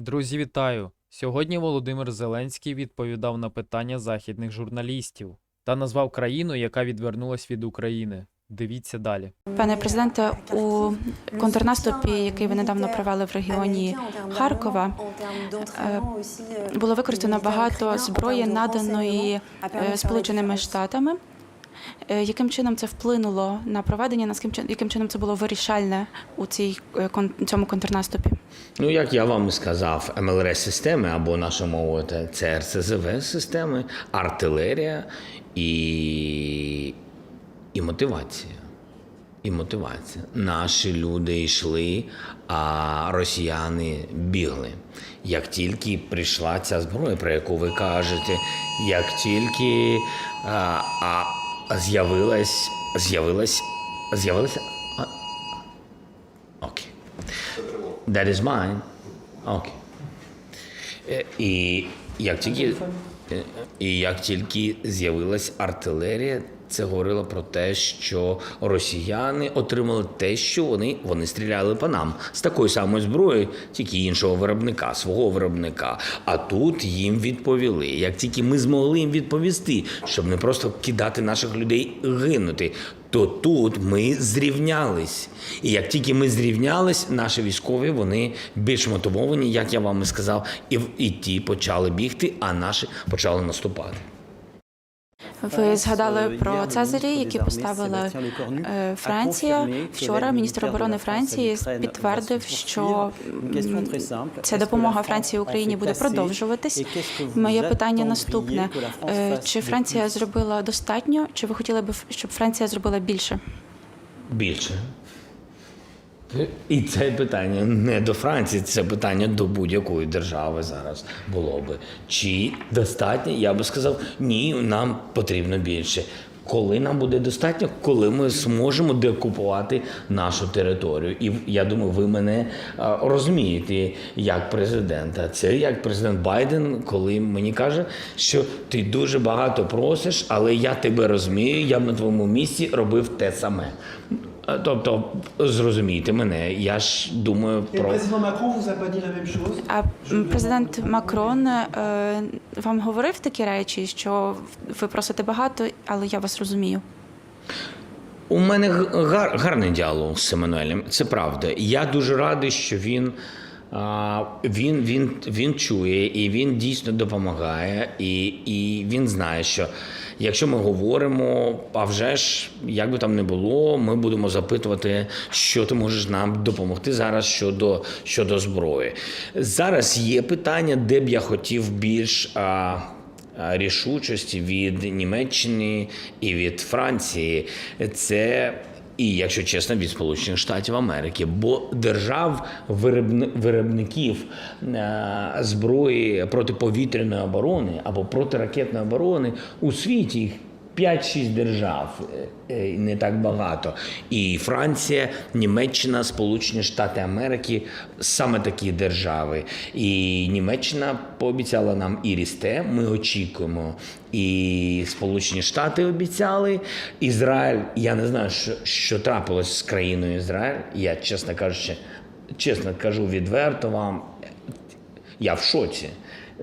Друзі, вітаю! Сьогодні Володимир Зеленський відповідав на питання західних журналістів та назвав країну, яка відвернулась від України. Дивіться далі. Пане президенте, у контрнаступі, який ви недавно провели в регіоні Харкова, е, було використано багато зброї, наданої е, Сполученими Штатами. Е, Яким чином це вплинуло на проведення? Наскільки яким чином це було вирішальне у цій е, цьому контрнаступі? Ну, як я вам сказав, МЛРС-системи або наша мова це РСЗВ-системи, артилерія і, і мотивація. І мотивація. Наші люди йшли, а росіяни бігли. Як тільки прийшла ця зброя, про яку ви кажете, як тільки а, а, з'явилась, з'явилась, з'явилася. Окей. That is mine. Окей. Okay. І як тільки, е, і як тільки з'явилась артилерія, це говорило про те, що росіяни отримали те, що вони, вони стріляли по нам з такої самої зброї, тільки іншого виробника, свого виробника. А тут їм відповіли. Як тільки ми змогли їм відповісти, щоб не просто кидати наших людей гинути, то тут ми зрівнялись. І як тільки ми зрівнялись, наші військові вони більш мотивовані, як я вам і сказав, і, і ті почали бігти, а наші почали наступати. Ви згадали про Цезарі, які поставила е, Франція. Вчора міністр оборони Франції підтвердив, що ця допомога Франції Україні буде продовжуватись. Моє питання наступне: Е, чи Франція зробила достатньо, чи ви хотіли б, щоб Франція зробила більше? Більше. І це питання не до Франції, це питання до будь-якої держави зараз було би. Чи достатньо? Я би сказав, ні, нам потрібно більше. Коли нам буде достатньо, коли ми зможемо деокупувати нашу територію. І я думаю, ви мене а, розумієте як президента. Це як президент Байден, коли мені каже, що ти дуже багато просиш, але я тебе розумію, я б на твоєму місці робив те саме. А, Тобто, зрозумійте мене, я ж думаю про А президент Макрон е, вам говорив такі речі, що ви просите багато, але я вас розумію. У мене гар, гарний діалог з Семенуелем, це правда. Я дуже радий, що він, він, він, він чує і він дійсно допомагає, і, і він знає, що якщо ми говоримо, а вже ж, як би там не було, ми будемо запитувати, що ти можеш нам допомогти зараз щодо, щодо зброї. Зараз є питання, де б я хотів більш. А, рішучості від Німеччини і від Франції. Це і, якщо чесно, від Сполучених Штатів Америки, бо держав виробни- виробників е, зброї протиповітряної оборони або протиракетної оборони у світі їх 5-6 держав, е, е, не так багато. І Франція, Німеччина, Сполучені Штати Америки саме такі держави. І Німеччина пообіцяла нам і рісте. Ми очікуємо. І Сполучені Штати обіцяли. Ізраїль, я не знаю, що, що трапилось з країною Ізраїль. Я, чесно кажучи, чесно кажу відверто вам, я в шоці.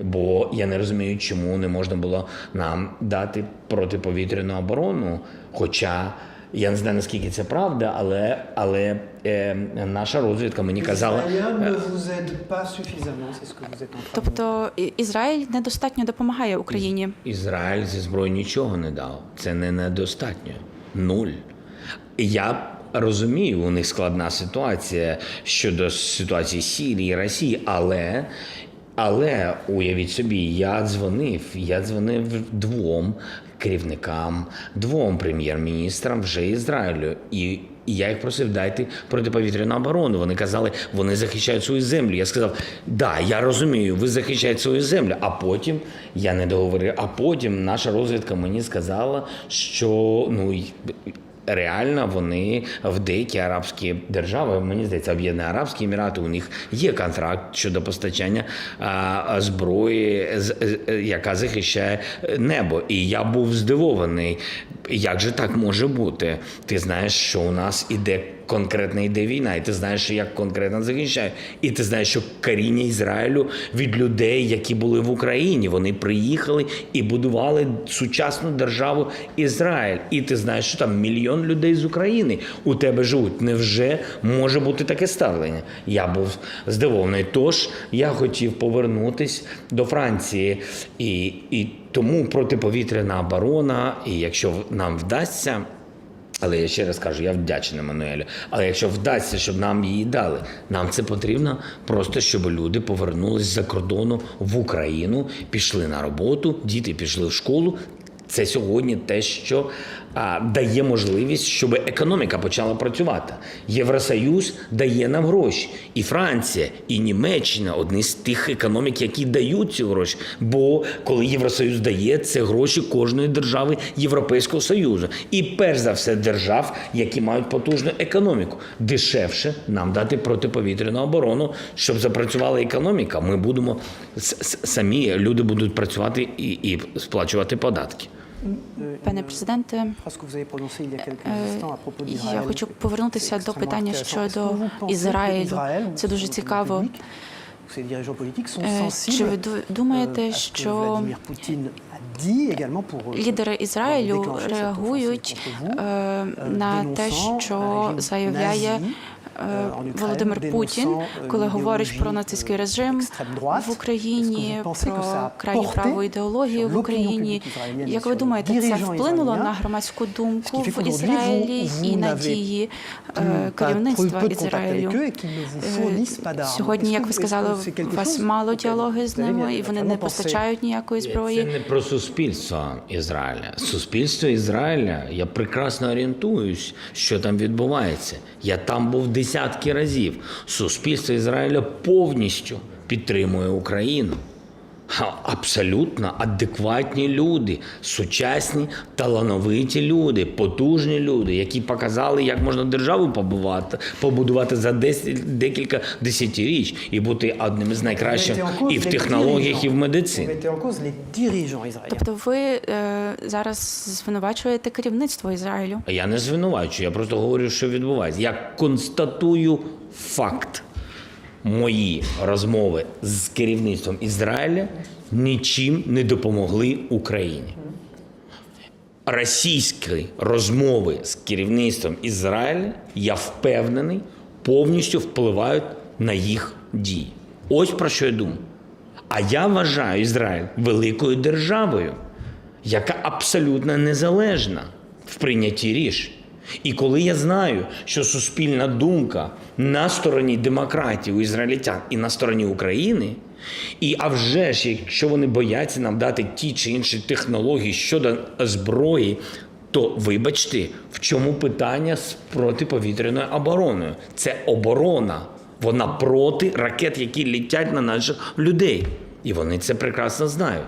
Бо я не розумію, чому не можна було нам дати протиповітряну оборону. Хоча я не знаю наскільки це правда, але, але е, наша розвідка мені казала. Тобто Ізраїль недостатньо допомагає Україні. Ізраїль зі зброї нічого не дав. Це не недостатньо. Нуль. Я розумію, у них складна ситуація щодо ситуації Сірії, Росії, але. Але уявіть собі, я дзвонив, я дзвонив двом керівникам, двом прем'єр-міністрам вже Ізраїлю. І і я їх просив, дайте протиповітряну оборону. Вони казали, вони захищають свою землю. Я сказав, да, я розумію, ви захищаєте свою землю. А потім я не договорив. А потім наша розвідка мені сказала, що ну реально вони в деякі арабські держави, мені здається, Об'єднані Арабські Емірати, у них є контракт щодо постачання зброї, з- яка захищає небо. І я був здивований, як же так може бути. Ти знаєш, що у нас іде конкретно йде війна, і ти знаєш, як конкретно захищають. І ти знаєш, що коріння Ізраїлю від людей, які були в Україні. Вони приїхали і будували сучасну державу Ізраїль. І ти знаєш, що там мільйон людей з України у тебе живуть. Невже може бути таке ставлення? Я був здивований. Тож я хотів повернутись до Франції, і, і тому протиповітряна оборона, і якщо нам вдасться. Але я ще раз кажу, я вдячний Мануелю. Але якщо вдасться, щоб нам її дали, нам це потрібно просто, щоб люди повернулись з-за кордону в Україну, пішли на роботу, діти пішли в школу. Це сьогодні те, що а, дає можливість, щоб економіка почала працювати. Євросоюз дає нам гроші. І Франція, і Німеччина одні з тих економік, які дають ці гроші. Бо коли Євросоюз дає, це гроші кожної держави Європейського Союзу. І перш за все держав, які мають потужну економіку. Дешевше нам дати протиповітряну оборону, щоб запрацювала економіка. Ми будемо самі люди будуть працювати і, і сплачувати податки. Пане президенте, Е. Я хочу повернутися до питання щодо Ізраїлю. Це дуже цікаво. Е, Чи ви ду- euh, думаєте, що euh, лідери Ізраїлю реагують е, euh, на те, що заявляє е, Ukraine, Володимир Путін, euh, коли говорить про нацистський режим в Україні, про крайню праву ідеологію в Україні. Як ви думаєте, це вплинуло на громадську думку в Ізраїлі і на дії е, керівництва Ізраїлю? Е. Сьогодні, як ви сказали, у вас мало діалоги з ними, і вони не постачають ніякої Це зброї. не про суспільство Ізраїля. Суспільство Ізраїля, я прекрасно орієнтуюсь, що там відбувається. Я там був десятки разів. Суспільство Ізраїля повністю підтримує Україну. Абсолютно адекватні люди, сучасні, талановиті люди, потужні люди, які показали, як можна державу побувати, побудувати за 10, декілька десятиріч і бути одним із найкращих і в технологіях, і в медицині. Тобто ви е, зараз звинувачуєте керівництво Ізраїлю. Я не звинувачую, я просто говорю, що відбувається. Я констатую факт. Мої розмови з керівництвом Ізраїля нічим не допомогли Україні. Російські розмови з керівництвом Ізраїля, я впевнений, повністю впливають на їх дії. Ось про що я думаю. А я вважаю Ізраїль великою державою, яка абсолютно незалежна в прийнятті рішень. І коли я знаю, що суспільна думка на стороні демократії у ізраїльтян і на стороні України, і а вже ж, якщо вони бояться нам дати ті чи інші технології щодо зброї, то вибачте, в чому питання з протиповітряною обороною? Це оборона. Вона проти ракет, які літять на наших людей. І вони це прекрасно знають.